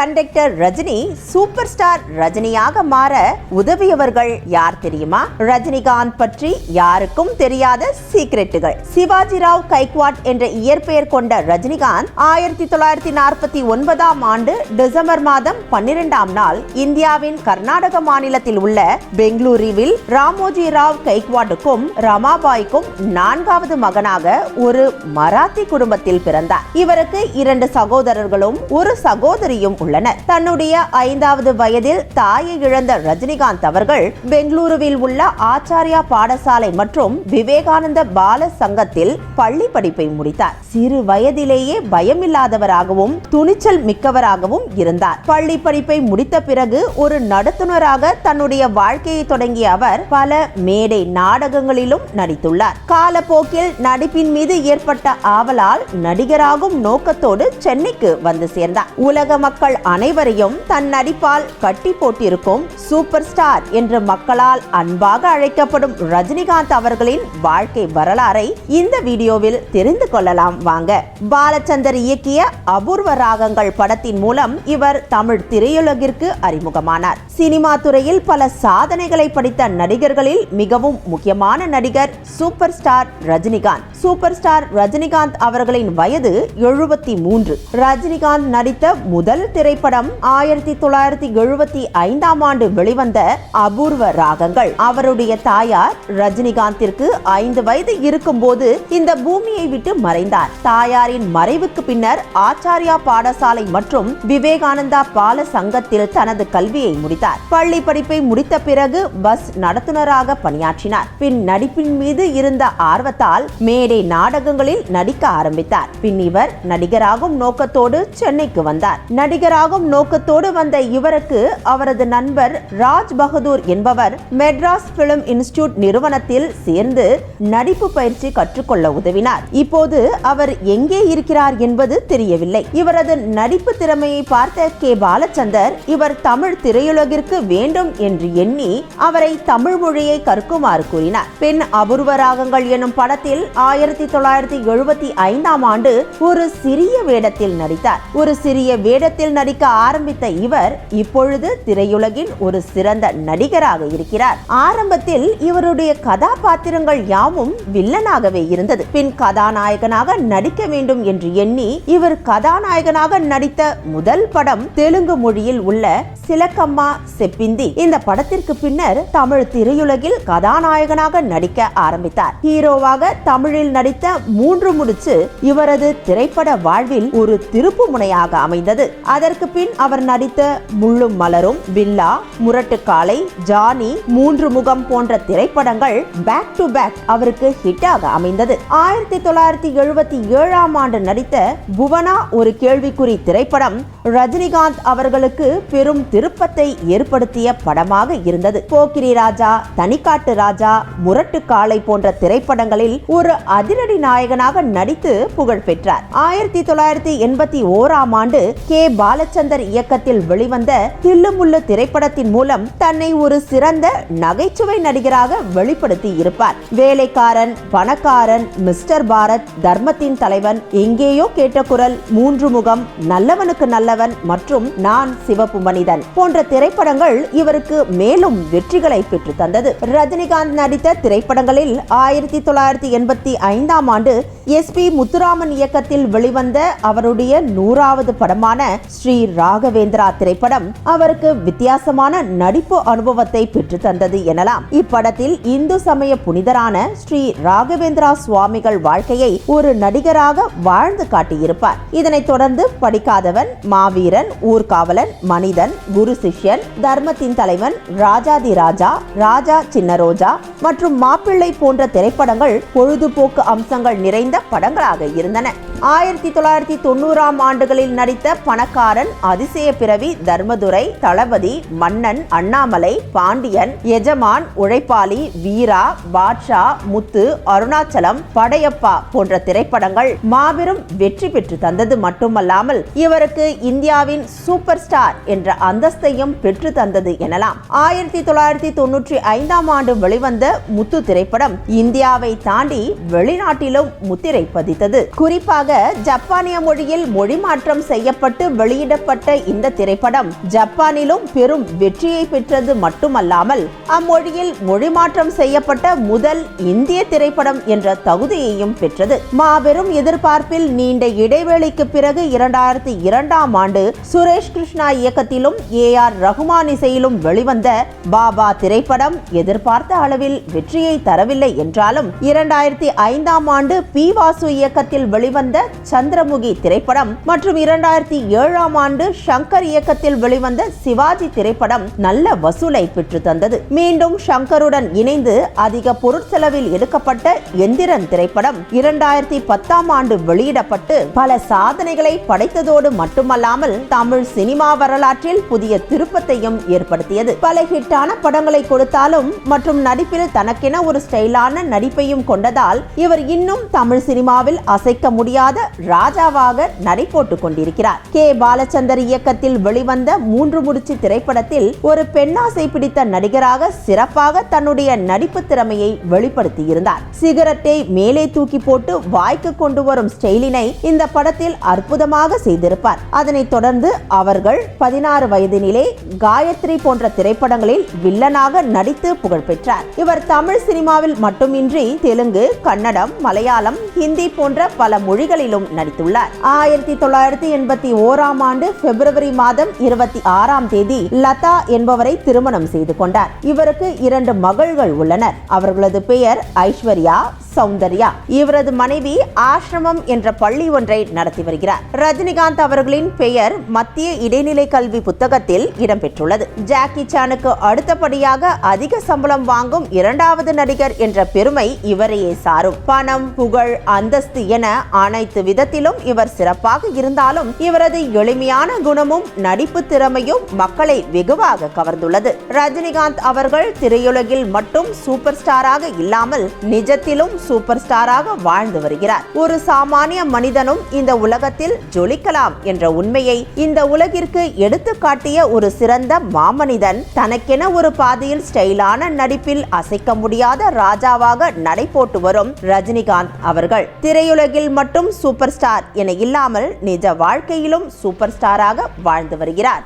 Conductor Rajini super star ரஜினியாக மாற உதவியவர்கள் யார் தெரியுமா? ரஜினிகாந்த் பற்றி யாருக்கும் தெரியாத சீக்ரெட்டுகள் சிவாஜி ராவ் கைக்வாட் என்ற இயற்பெயர் கொண்ட ரஜினிகாந்த் ஆயிரத்தி தொள்ளாயிரத்தி நாற்பத்தி ஒன்பதாம் ஆண்டு டிசம்பர் மாதம் பன்னிரெண்டாம் நாள் இந்தியாவின் கர்நாடக மாநிலத்தில் உள்ள பெங்களூருவில் ராமோஜி ராவ் கைக்வாடுக்கும் ரமாபாய்க்கும் நான்காவது மகனாக ஒரு மராத்தி குடும்பத்தில் பிறந்தார். இவருக்கு இரண்டு சகோதரர்களும் ஒரு சகோதரியும் உள்ளனர். தன்னுடைய ஐந்தாவது வயதில் தாயை இழந்த ரஜினிகாந்த் அவர்கள் பெங்களூருவில் உள்ள ஆச்சாரியா பாடசாலை மற்றும் விவேகானந்த பால சங்கத்தில் பள்ளி படிப்பை முடித்தார். சிறு வயதிலேயே பயமில்லாதவராகவும் துணிச்சல் மிக்கவராகவும் இருந்தார். பள்ளி படிப்பை முடித்த பிறகு ஒரு நடத்துனராக தன்னுடைய வாழ்க்கையை தொடங்கிய அவர் பல மேடை நாடகங்களிலும் நடித்துள்ளார். காலப்போக்கில் நடிப்பின் மீது ஏற்பட்ட ஆவலால் நடிகராகும் நோக்கத்தோடு சென்னைக்கு வந்து சேர்ந்தார். உலக மக்கள் அனைவரையும் தன் நடிப்பால் கட்டி போட்டிருக்கும் சூப்பர் ஸ்டார் என்று மக்களால் அன்பாக அழைக்கப்படும் ரஜினிகாந்த் அவர்களின் வாழ்க்கை வரலாறை இந்த வீடியோவில் தெரிந்து கொள்ளலாம். வாங்க பாலச்சந்தர் இயக்கிய அபூர்வ ராகங்கள் படத்தின் மூலம் இவர் தமிழ் திரையுலகிற்கு அறிமுகமானார். சினிமா துறையில் பல சாதனைகளை படித்த நடிகர்களில் மிகவும் முக்கியமான நடிகர் super star Rajinikanth. Super star Rajinikanth அவர்களின் வயது எழுபத்தி மூன்று. ரஜினிகாந்த் நடித்த முதல் திரைப்படம் ஆயிரத்தி தொள்ளாயிரத்தி எழுபத்தி ஐந்தாம் ஆண்டு வெளிவந்த அபூர்வ ராகங்கள். அவருடைய தாயார் ரஜினிகாந்திற்கு ஐந்து வயது இருக்கும்போது இந்த பூமியை விட்டு மறைந்தார். தாயாரின் மறைவுக்கு பின்னர் ஆச்சாரியா பாடசாலை மற்றும் விவேகானந்தா பால சங்கத்தில் தனது கல்வியை முடித்தார். பள்ளி படிப்பை முடித்த பிறகு பஸ் நடத்துனராக பணியாற்றினார். பின் நடிப்பின் மீது இருந்த ஆர்வத்தால் மேடை மேடை நாடகங்களில் நடிக்க ஆரம்பித்தார். பின் இவர் நடிகராகும் நோக்கத்தோடு சென்னைக்கு வந்தார். நடிகராகும் நோக்கத்தோடு வந்த இவருக்கு அவரது நண்பர் ராஜ் பகதூர் என்பவர் மெட்ராஸ் பிலிம் இன்ஸ்டிடியூட் நிறுவனத்தில் சேர்ந்து நடிப்பு பயிற்சி கற்றுக்கொள்ள உதவினார். இப்போது அவர் எங்கே இருக்கிறார் என்பது தெரியவில்லை. இவரது நடிப்பு திறமையை பார்த்த கே. பாலச்சந்தர் இவர் தமிழ் திரையுலகிற்கு வேண்டும் என்று எண்ணி அவரை தமிழ் மொழியை கற்குமாறு கூறினார். பெண் அபூர்வ ராகங்கள் எனும் படத்தில் ஆயிரத்தி தொள்ளாயிரத்தி எழுபத்தி ஐந்தாம் ஆண்டு ஒரு சிறிய வேடத்தில் நடித்தார். ஒரு சிறிய வேடத்தில் நடிக்க ஆரம்பித்த இவர் இப்பொழுது திரையுலகின் ஒரு சிறந்த நடிகராக இருக்கிறார். ஆரம்பத்தில் இவருடைய கதாபாத்திரங்கள் யாவும் வில்லனாகவே இருந்தது. பின் கதாநாயகனாக நடிக்க வேண்டும் என்று எண்ணி இவர் கதாநாயகனாக நடித்த முதல் படம் தெலுங்கு மொழியில் உள்ள சிலக்கம்மா செப்பிந்தி. இந்த படத்திற்கு பின்னர் தமிழ் திரையுலகில் கதாநாயகனாக நடிக்க ஆரம்பித்தார். ஹீரோவாக தமிழில் நடித்த மூன்று முடிச்சு இவரது திரைப்பட வாழ்வில் ஒரு திருப்பு முனையாக அமைந்தது. அதற்கு பின் அவர் நடித்த முள்ளும் மலரும் பில்லா முரட்டுக்காலை ஜானி மூன்று முகம் போன்ற திரைப்படங்கள் பேக் டு பேக் அவருக்கு ஹிட்டாக அமைந்தது. ஆயிரத்தி தொள்ளாயிரத்தி எழுபத்தி ஏழாம் ஆண்டு நடித்த புவனா ஒரு கேள்விக்குறி திரைப்படம் ரஜினிகாந்த் அவர்களுக்கு பெரும் திருப்பத்தை ஏற்படுத்திய படமாக இருந்தது. போக்கிரி ராஜா தனிக்காட்டு ராஜா முரட்டு காலை போன்ற திரைப்படங்களில் ஒரு அதிரடி நாயகனாக நடித்து புகழ் பெற்றார். ஆயிரத்தி தொள்ளாயிரத்தி எண்பத்தி ஓராம் ஆண்டு கே. பாலச்சந்தர் இயக்கத்தில் வெளிவந்த தில்லுமுள்ளு திரைப்படத்தின் மூலம் தன்னை ஒரு சிறந்த நகைச்சுவை நடிகராக வெளிப்படுத்தி இருப்பார். வேலைக்காரன் பணக்காரன் மிஸ்டர் பாரத் தர்மத்தின் தலைவன் எங்கேயோ கேட்ட குரல் மூன்று முகம் நல்லவனுக்கு நல்லவன் மற்றும் நான் சிவப்பு மனிதன் போன்ற திரைப்படங்கள் இவருக்கு மேலும் வெற்றிகளை பெற்று தந்தது. ரஜினிகாந்த் நடித்த திரைப்படங்களில் ஆயிரத்தி தொள்ளாயிரத்தி எண்பத்தி ஐந்தாம் ஆண்டு எஸ் பி முத்துராமன் இயக்கத்தில் வெளிவந்த அவருடைய நூறாவது படமான ஸ்ரீ ராகவேந்திரா திரைப்படம் அவருக்கு வித்தியாசமான நடிப்பு அனுபவத்தை பெற்று தந்தது எனலாம். இப்படத்தில் இந்து சமய புனிதரான ஸ்ரீ ராகவேந்திரா சுவாமிகள் வாழ்க்கையை ஒரு நடிகராக வாழ்ந்து காட்டியிருப்பார். இதனைத் தொடர்ந்து படிக்காதவன் மாவீரன் ஊர்காவலன் மனிதன் குரு சிஷ்யன் தர்மத்தின் தலைவன் ராஜாதி ராஜா ராஜா சின்ன ரோஜா மற்றும் மாப்பிள்ளை போன்ற திரைப்படங்கள் பொழுதுபோக்கு அம்சங்கள் நிறைந்த படங்களாக இருந்தன. ஆயிரத்தி தொள்ளாயிரத்தி தொண்ணூறாம் ஆண்டுகளில் நடித்த பணக்காரன் அதிசய பிறவி தர்மதுரை தளபதி மன்னன் அண்ணாமலை பாண்டியன் எஜமான் உழைப்பாளி வீரா பாட்ஷா முத்து அருணாச்சலம் படையப்பா போன்ற திரைப்படங்கள் மாபெரும் வெற்றி பெற்று தந்தது மட்டுமல்லாமல் இவருக்கு இந்தியாவின் சூப்பர் ஸ்டார் என்ற அந்தஸ்தையும் பெற்று தந்தது எனலாம். ஆயிரத்தி தொள்ளாயிரத்தி தொன்னூற்றி ஐந்தாம் ஆண்டு வெளிவந்த முத்து திரைப்படம் இந்தியாவை தாண்டி வெளிநாட்டிலும் முத்திரை பதித்தது. குறிப்பாக ஜப்பானிய மொழியில் மொழி மாற்றம் செய்யப்பட்டு வெளியிடப்பட்ட இந்த திரைப்படம் ஜப்பானிலும் பெரும் வெற்றியை பெற்றது மட்டுமல்லாமல் அம்மொழியில் மொழி மாற்றம் செய்யப்பட்ட முதல் இந்திய திரைப்படம் என்ற தகுதியையும் பெற்றது. மாபெரும் எதிர்பார்ப்பில் நீண்ட இடைவேளைக்கு பிறகு இரண்டாயிரத்தி இரண்டாம் ஆண்டு சுரேஷ் கிருஷ்ணா இயக்கத்திலும் ஏ ஆர் ரகுமான் இசையிலும் வெளிவந்த பாபா திரைப்படம் எதிர்பார்த்த அளவில் வெற்றியை தரவில்லை என்றாலும் இரண்டாயிரத்தி ஐந்தாம் ஆண்டு பி வாசு இயக்கத்தில் வெளிவந்த சந்திரமுகி திரைப்படம் மற்றும் இரண்டாயிரத்தி ஏழாம் ஆண்டு சங்கர் இயக்கத்தில் வெளிவந்த சிவாஜி திரைப்படம் நல்ல வசூலை பெற்று தந்தது. மீண்டும் சங்கருடன் இணைந்து அதிக பொருட்செலவில் எடுக்கப்பட்ட எந்திரன் திரைப்படம் இரண்டாயிரத்தி பத்தாம் ஆண்டு வெளியிடப்பட்டு பல சாதனைகளை படைத்ததோடு மட்டுமல்லாமல் தமிழ் சினிமா வரலாற்றில் புதிய திருப்பத்தையும் ஏற்படுத்தியது. பல ஹிட்டான படங்களை கொடுத்தாலும் மற்றும் நடிப்பில் தனக்கென ஒரு ஸ்டைலான நடிப்பையும் கொண்டதால் இவர் இன்னும் தமிழ் தமிழ் சினிமாவில் அசைக்க முடியாத ராஜாவாக நடை போட்டுக் கொண்டிருக்கிறார் கே. பாலச்சந்தர் இயக்கத்தில் வெளிவந்த மூன்று முடிச்சு திரைப்படத்தில் ஒரு பெண்ணாசை பிடித்த நடிகராக சிறப்பாக தன்னுடைய நடிப்பு திறமையை வெளிப்படுத்தியிருந்தார். சிகரெட்டை மேலே தூக்கி போட்டு வாய்க்கு கொண்டு வரும் ஸ்டைலினை இந்த படத்தில் அற்புதமாக செய்திருப்பார். அதனைத் தொடர்ந்து அவர்கள் பதினாறு வயதினிலே காயத்ரி போன்ற திரைப்படங்களில் வில்லனாக நடித்து புகழ்பெற்றார். இவர் தமிழ் சினிமாவில் மட்டுமின்றி தெலுங்கு கன்னடம் மலையாளம் ஹிந்தி போன்ற பல மொழிகளிலும் நடித்துள்ளார். ஆயிரத்தி தொள்ளாயிரத்தி எண்பத்தி ஓராம் ஆண்டு பிப்ரவரி மாதம் இருபத்தி ஆறாம் தேதி லதா என்பவரை திருமணம் செய்து கொண்டார். இவருக்கு இரண்டு மகள்கள் உள்ளனர். அவர்களது பெயர் ஐஸ்வர்யா சௌந்தர்யா. இவரது மனைவி ஆசிரமம் என்ற பள்ளி ஒன்றை நடத்தி வருகிறார். ரஜினிகாந்த் அவர்களின் பெயர் மத்திய இடைநிலை கல்வி புத்தகத்தில் இடம்பெற்றுள்ளது. ஜாக்கி சானுக்கு அடுத்தபடியாக அதிக சம்பளம் வாங்கும் இரண்டாவது நடிகர் என்ற பெருமை இவரையே சாரும். பணம் புகழ் அந்தஸ்து என அனைத்து விதத்திலும் இவர் சிறப்பாக இருந்தாலும் இவரது எளிமையான குணமும் நடிப்பு திறமையும் மக்களை வெகுவாக கவர்ந்துள்ளது. ரஜினிகாந்த் அவர்கள் திரையுலகில் மட்டும் சூப்பர் ஸ்டாராக இல்லாமல் நிஜத்திலும் சூப்பர் ஸ்டாராக வாழ்ந்து வருகிறார். ஒரு சாமானிய மனிதனும் இந்த உலகத்தில் ஜொலிக்கலாம் என்ற உண்மையை இந்த உலகிற்கு எடுத்து காட்டிய ஒரு சிறந்த மாமனிதன் தனக்கென ஒரு பாதையில் ஸ்டைலான நடிப்பில் அசைக்க முடியாத ராஜாவாக நடை போட்டு வரும் ரஜினிகாந்த் அவர்கள் திரையுலகில் மட்டும் சூப்பர் ஸ்டார் என இல்லாமல் நிஜ வாழ்க்கையிலும் சூப்பர் ஸ்டாராக வாழ்ந்து வருகிறார்.